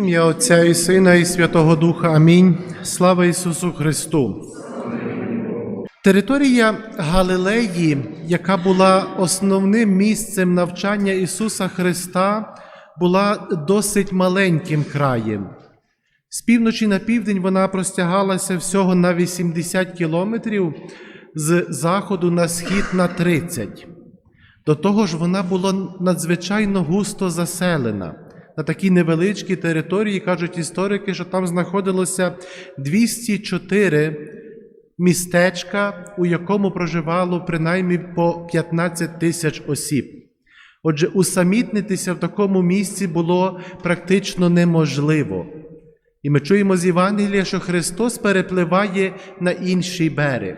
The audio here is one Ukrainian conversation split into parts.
Ім'я Отця і Сина, і Святого Духа. Амінь. Слава Ісусу Христу. Територія Галилеї, яка була основним місцем навчання Ісуса Христа, була досить маленьким краєм. З півночі на південь вона простягалася всього на 80 кілометрів, з заходу на схід на 30. До того ж, вона була надзвичайно густо заселена. На такій невеличкій території кажуть історики, що там знаходилося 204 містечка, у якому проживало принаймні по 15 тисяч осіб. Отже, усамітнитися в такому місці було практично неможливо. І ми чуємо з Євангелія, що Христос перепливає на інший берег.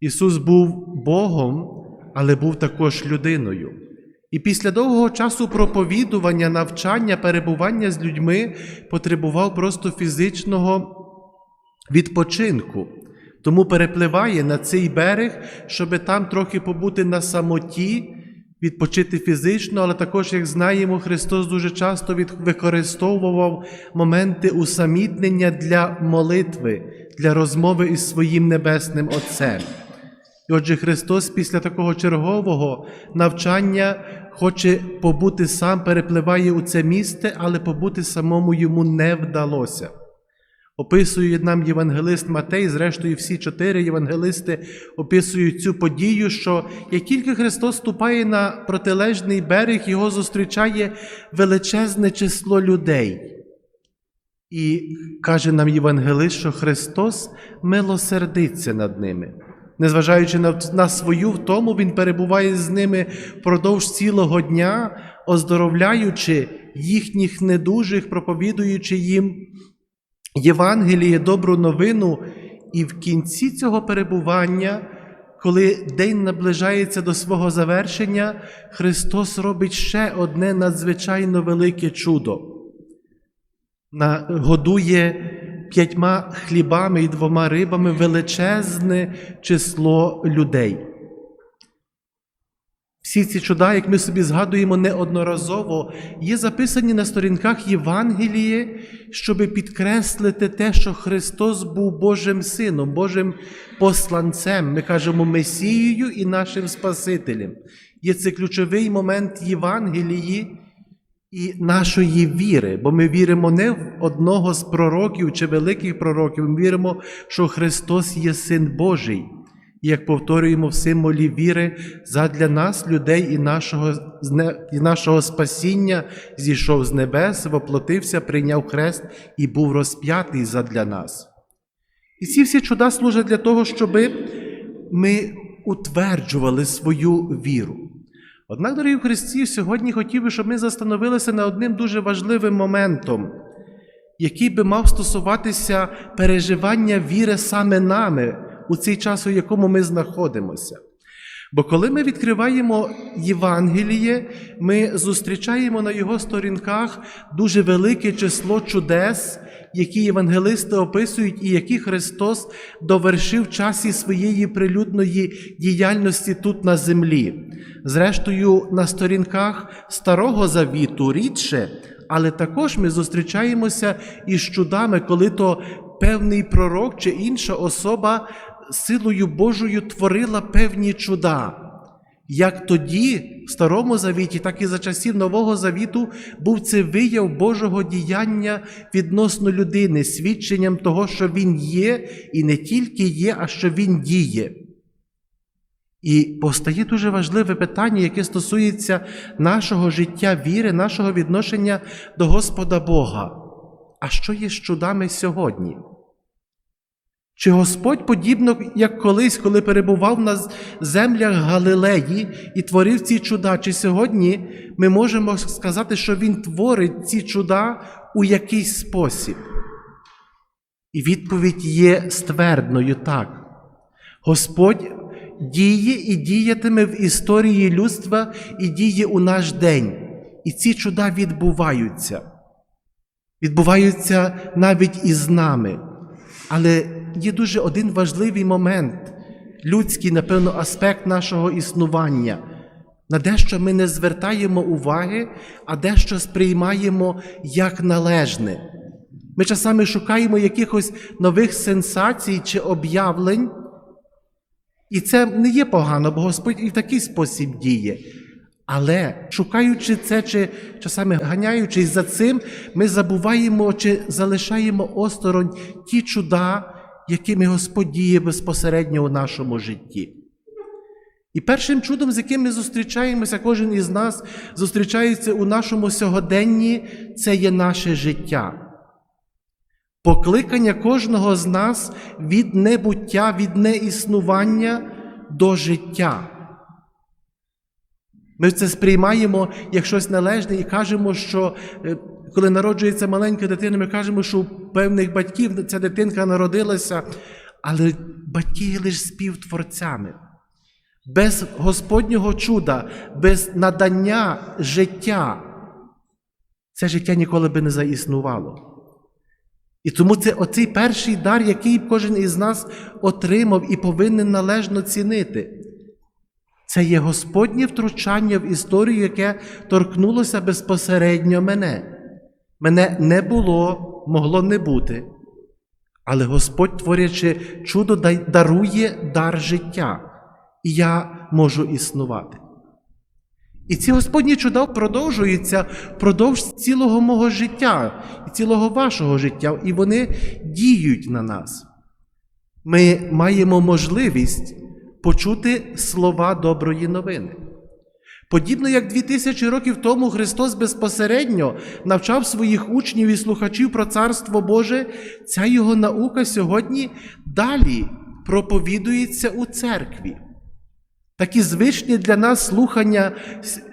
Ісус був Богом, але був також людиною. І після довгого часу проповідування, навчання, перебування з людьми потребував просто фізичного відпочинку. Тому перепливає на цей берег, щоб там трохи побути на самоті, відпочити фізично, але також, як знаємо, Христос дуже часто використовував моменти усамітнення для молитви, для розмови із своїм небесним Отцем. І отже, Христос після такого чергового навчання хоче побути сам, перепливає у це місце, але побути самому йому не вдалося. Описує нам євангелист Матей, зрештою, всі чотири євангелисти описують цю подію, що як тільки Христос ступає на протилежний берег, його зустрічає величезне число людей. І каже нам євангелист, що Христос милосердиться над ними. Незважаючи на, на свою втому, Він перебуває з ними впродовж цілого дня, оздоровляючи їхніх недужих, проповідуючи їм Євангеліє, добру новину, і в кінці цього перебування, коли день наближається до свого завершення, Христос робить ще одне надзвичайно велике чудо. Годує п'ятьма хлібами і двома рибами величезне число людей. Всі ці чуда, як ми собі згадуємо неодноразово, є записані на сторінках Євангелії, щоб підкреслити те, що Христос був Божим Сином, Божим посланцем, ми кажемо Месією і нашим Спасителем. Є це ключовий момент Євангелії і нашої віри, бо ми віримо не в одного з пророків чи великих пророків, ми віримо, що Христос є Син Божий. І як повторюємо в символі віри, задля нас, людей і нашого, і нашого спасіння, зійшов з небес, воплотився, прийняв хрест і був розп'ятий задля нас. І ці всі чуда служать для того, щоб ми утверджували свою віру. Однак, дорогі Христі, сьогодні хотів би, щоб ми застановилися над одним дуже важливим моментом, який би мав стосуватися переживання віри саме нами у цей час, у якому ми знаходимося. Бо коли ми відкриваємо Євангеліє, ми зустрічаємо на його сторінках дуже велике число чудес, які євангелисти описують, і які Христос довершив в часі своєї прилюдної діяльності тут на землі. Зрештою, на сторінках Старого Завіту рідше, але також ми зустрічаємося із чудами, коли то певний пророк чи інша особа силою Божою творила певні чуда. Як тоді, в Старому Завіті, так і за часів Нового Завіту був це вияв Божого діяння відносно людини, свідченням того, що Він є, і не тільки є, а що Він діє. І постає дуже важливе питання, яке стосується нашого життя віри, нашого відношення до Господа Бога. А що є з чудами сьогодні? Чи Господь, подібно як колись, коли перебував на землях Галилеї і творив ці чуда, чи сьогодні ми можемо сказати, що Він творить ці чуда у якийсь спосіб? І відповідь є ствердною так. Господь діє і діятиме в історії людства і діє у наш день. І ці чуда відбуваються. Відбуваються навіть із нами. Але є дуже один важливий момент, людський, напевно, аспект нашого існування. На дещо ми не звертаємо уваги, а дещо сприймаємо як належне. Ми часами шукаємо якихось нових сенсацій чи об'явлень, і це не є погано, бо Господь і в такий спосіб діє. Але шукаючи це, чи часами ганяючись за цим, ми забуваємо чи залишаємо осторонь ті чуда, якими Господь діє безпосередньо у нашому житті. І першим чудом, з яким ми зустрічаємося, кожен із нас зустрічається у нашому сьогоденні, це є наше життя. Покликання кожного з нас від небуття, від неіснування до життя. Ми це сприймаємо як щось належне і кажемо, що е, коли народжується маленька дитина, ми кажемо, що у певних батьків ця дитинка народилася, але батьки є лише співтворцями. Без Господнього чуда, без надання життя, це життя ніколи би не заіснувало. І тому це оцей перший дар, який кожен із нас отримав і повинен належно цінити. Це є Господнє втручання в історію, яке торкнулося безпосередньо мене. Мене не було, могло не бути. Але Господь, творячи чудо, дарує дар життя, і я можу існувати. І ці Господні чуда продовжуються впродовж цілого мого життя і цілого вашого життя, і вони діють на нас. Ми маємо можливість почути слова доброї новини. Подібно як дві тисячі років тому Христос безпосередньо навчав своїх учнів і слухачів про Царство Боже, ця його наука сьогодні далі проповідується у церкві. Такі звичні для нас слухання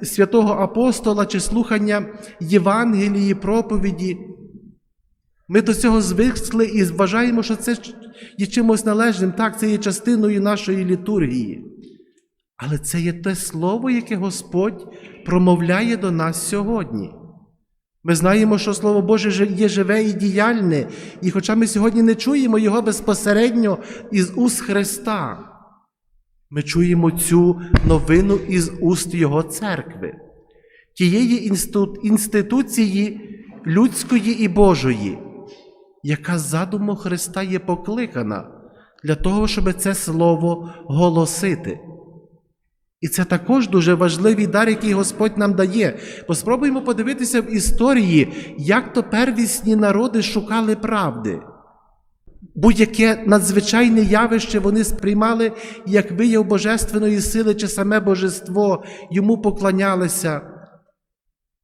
святого апостола чи слухання Євангелії, проповіді. Ми до цього звикли і вважаємо, що це є чимось належним. Так, це є частиною нашої літургії. Але це є те слово, яке Господь промовляє до нас сьогодні. Ми знаємо, що Слово Боже є живе і діяльне, і хоча ми сьогодні не чуємо його безпосередньо із уст Христа, ми чуємо цю новину із уст Його церкви, тієї інституції людської і Божої, яка задуму Христа є покликана для того, щоб це слово голосити. І це також дуже важливий дар, який Господь нам дає. Бо спробуємо подивитися в історії, як то первісні народи шукали правди. Будь-яке надзвичайне явище вони сприймали як вияв божественної сили чи саме божество, йому поклонялися.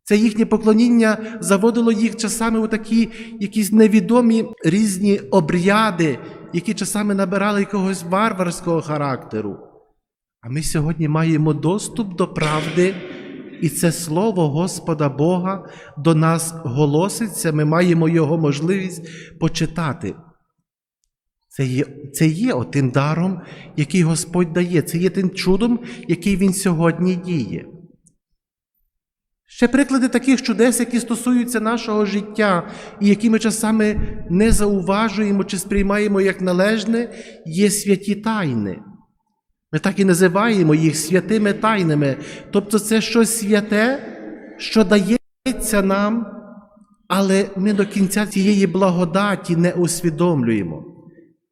Це їхнє поклоніння заводило їх часами у такі якісь невідомі різні обряди, які часами набирали якогось варварського характеру. А ми сьогодні маємо доступ до правди, і це слово Господа Бога до нас голоситься, ми маємо його можливість почитати. Це є, це є отим даром, який Господь дає, це є тим чудом, який Він сьогодні діє. Ще приклади таких чудес, які стосуються нашого життя, і які ми часами не зауважуємо чи сприймаємо як належне, є святі тайни. Ми так і називаємо їх святими тайнами. Тобто це щось святе, що дається нам, але ми до кінця цієї благодаті не усвідомлюємо.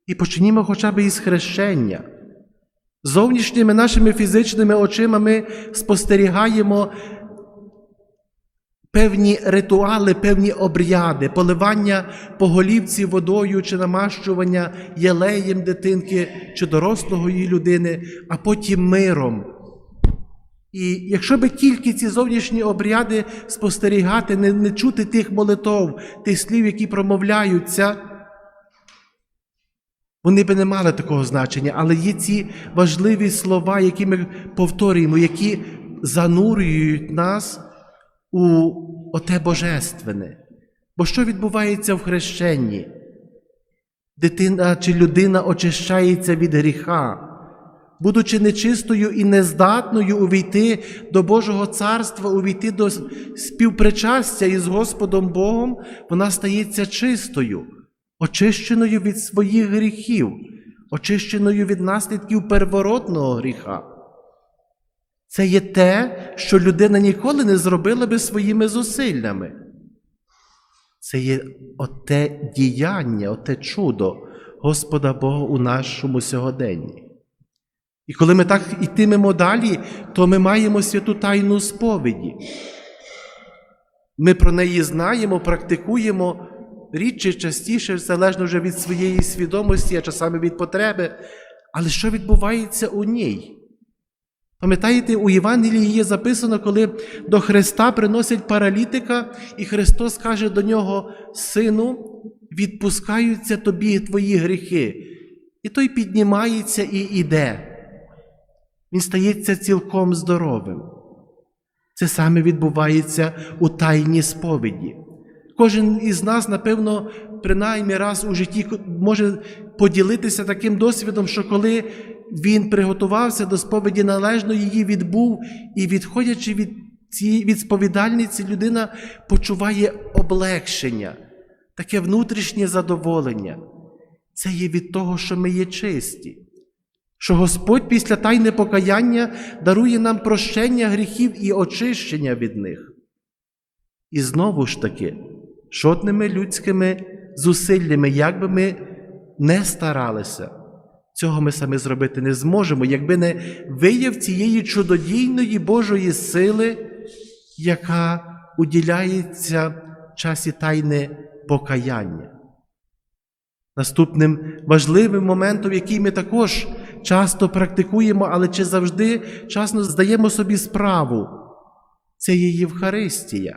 І почнімо хоча б із хрещення. Зовнішніми нашими фізичними очима ми спостерігаємо певні ритуали, певні обряди, поливання по голівці водою чи намащування єлеєм дитинки чи дорослого її людини, а потім миром. І якщо би тільки ці зовнішні обряди спостерігати, не, не чути тих молитов, тих слів, які промовляються, вони би не мали такого значення, але є ці важливі слова, які ми повторюємо, які занурюють нас у оте божественне. Бо що відбувається в хрещенні? Дитина чи людина очищається від гріха, будучи нечистою і нездатною увійти до Божого царства, увійти до співпричастя із Господом Богом, вона стається чистою, очищеною від своїх гріхів, очищеною від наслідків первородного гріха. Це є те, що людина ніколи не зробила би своїми зусиллями. Це є оте діяння, оте чудо Господа Бога у нашому сьогоденні. І коли ми так йтимемо далі, то ми маємо святу тайну сповіді. Ми про неї знаємо, практикуємо рідше, частіше, залежно вже від своєї свідомості, а часами від потреби. Але що відбувається у ній? Пам'ятаєте, у Євангелії є записано, коли до Христа приносять паралітика, і Христос каже до нього: Сину, відпускаються тобі твої гріхи. І той піднімається і іде. Він стається цілком здоровим. Це саме відбувається у тайній сповіді. Кожен із нас, напевно, принаймні раз у житті може поділитися таким досвідом, що коли він приготувався до сповіді, належно її відбув, і відходячи від цієї від сповідальниці, людина почуває облегшення, таке внутрішнє задоволення. Це є від того, що ми є чисті. Що Господь після тайне покаяння дарує нам прощення гріхів і очищення від них. І знову ж таки, жодними людськими зусиллями, як би ми не старалися, цього ми самі зробити не зможемо, якби не вияв цієї чудодійної Божої сили, яка уділяється в часі тайне покаяння. Наступним важливим моментом, який ми також часто практикуємо, але чи завжди часно здаємо собі справу, це є Євхаристія.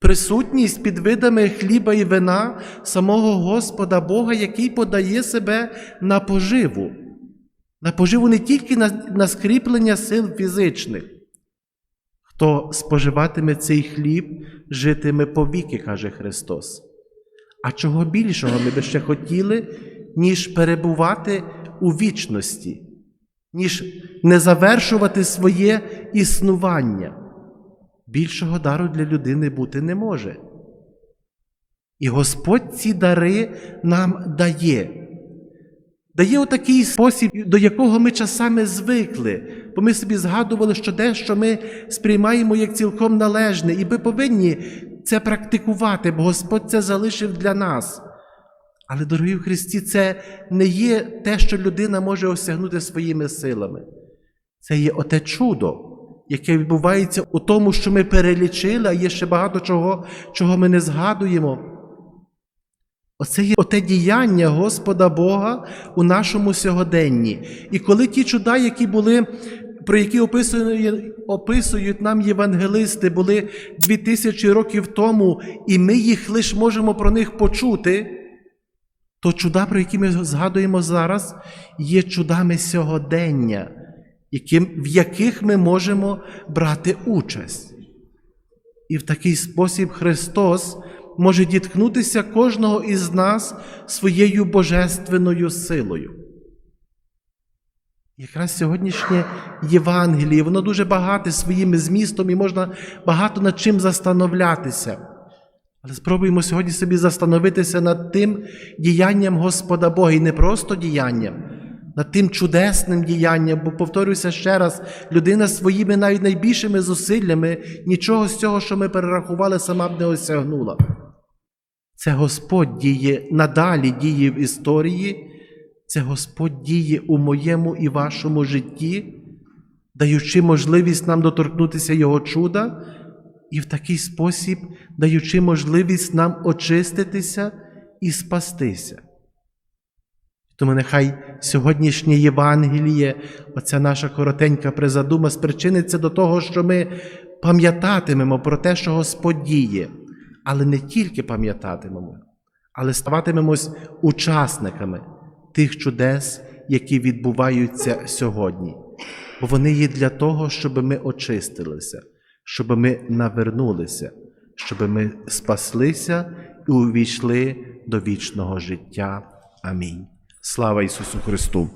Присутність під видами хліба і вина самого Господа Бога, який подає себе на поживу, на поживу не тільки на, на скріплення сил фізичних. Хто споживатиме цей хліб, житиме повіки, каже Христос. А чого більшого ми би ще хотіли, ніж перебувати у вічності, ніж не завершувати своє існування. Більшого дару для людини бути не може. І Господь ці дари нам дає. Дає у такий спосіб, до якого ми часами звикли, бо ми собі згадували, що дещо ми сприймаємо як цілком належне, і ми повинні це практикувати, бо Господь це залишив для нас. Але, дорогі в Христі, це не є те, що людина може осягнути своїми силами. Це є оте чудо, яке відбувається у тому, що ми перелічили, а є ще багато чого, чого ми не згадуємо. Оце є оте діяння Господа Бога у нашому сьогоденні. І коли ті чуда, які були, про які описують, описують нам євангелисти, були дві тисячі років тому, і ми їх лише можемо про них почути, то чуда, про які ми згадуємо зараз, є чудами сьогодення, яким, в яких ми можемо брати участь. І в такий спосіб Христос може діткнутися кожного із нас своєю божественною силою. Якраз сьогоднішнє Євангеліє, воно дуже багате своїм змістом і можна багато над чим застановлятися. Але спробуємо сьогодні собі застановитися над тим діянням Господа Бога, і не просто діянням, над тим чудесним діянням, бо, повторюся ще раз, людина своїми навіть найбільшими зусиллями нічого з цього, що ми перерахували, сама б не осягнула. Це Господь діє надалі діє в історії, це Господь діє у моєму і вашому житті, даючи можливість нам доторкнутися Його чуда, і в такий спосіб даючи можливість нам очиститися і спастися. Тому нехай сьогоднішнє Євангеліє, оця наша коротенька призадума, спричиниться до того, що ми пам'ятатимемо про те, що Господь діє, але не тільки пам'ятатимемо, але ставатимемось учасниками тих чудес, які відбуваються сьогодні. Бо вони є для того, щоб ми очистилися, щоб ми навернулися, щоб ми спаслися і увійшли до вічного життя. Амінь. Слава Ісусу Христу!